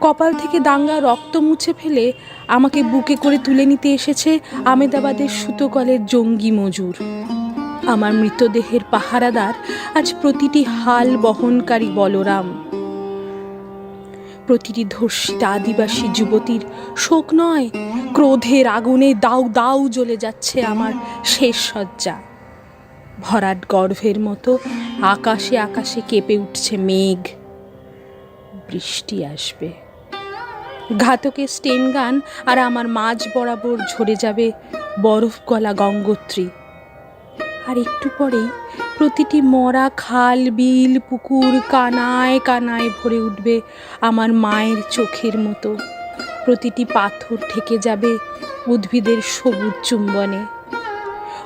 কপাল থেকে দাঙ্গা রক্ত মুছে ফেলে আমাকে বুকে করে তুলে নিতে এসেছে আমেদাবাদের সুতোকলের জঙ্গি মজুর। আমার মৃতদেহের পাহারাদার আজ প্রতিটি হাল বহনকারী বলরাম। প্রতিটি ধর্ষিতা আদিবাসী যুবতীর শোক নয়, ক্রোধের আগুনে দাউ দাউ জ্বলে যাচ্ছে আমার শেষ সজ্জা ভরাট গর্ভের মতো আকাশে আকাশে কেঁপে উঠছে মেঘ। বৃষ্টি আসবে। ঘাতকের স্টেন গান আর আমার মাঝ বরাবর ঝরে যাবে বরফ গলা গঙ্গোত্রী। আর একটু পরেই প্রতিটি মরা খাল, বিল, পুকুর কানায় কানায় ভরে উঠবে আমার মায়ের চোখের মতো। প্রতিটি পাথর ঠেকে যাবে উদ্ভিদের সবুজ চুম্বনে।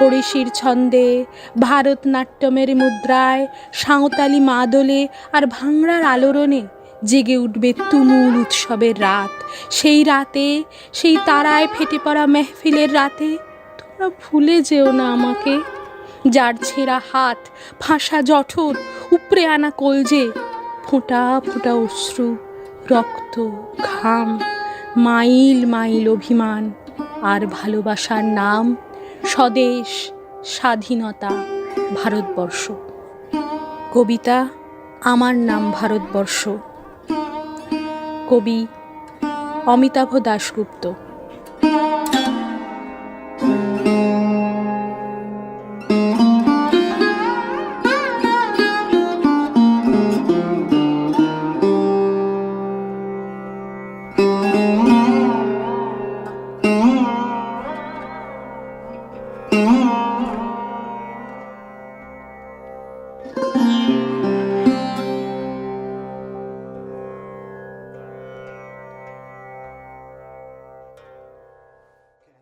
ওড়িশির ছন্দে, ভারতনাট্যমের মুদ্রায়, সাঁওতালি মাদলে আর ভাংড়ার আলোড়নে জেগে উঠবে তুমুল উৎসবের রাত। সেই রাতে, সেই তারায় ফেটে পড়া মেহফিলের রাতে, তোমরা ভুলে যেও না আমাকে। যার ছেঁড়া হাত ফাঁসা জঠর উপরে আনা কলজে, ফোঁটা ফোঁটা অশ্রু, রক্ত, ঘাম, মাইল মাইল অভিমান আর ভালোবাসার নাম স্বদেশ, স্বাধীনতা, ভারতবর্ষ। কবিতা, আমার নাম ভারতবর্ষ। কবি অমিতাভ দাশগুপ্ত।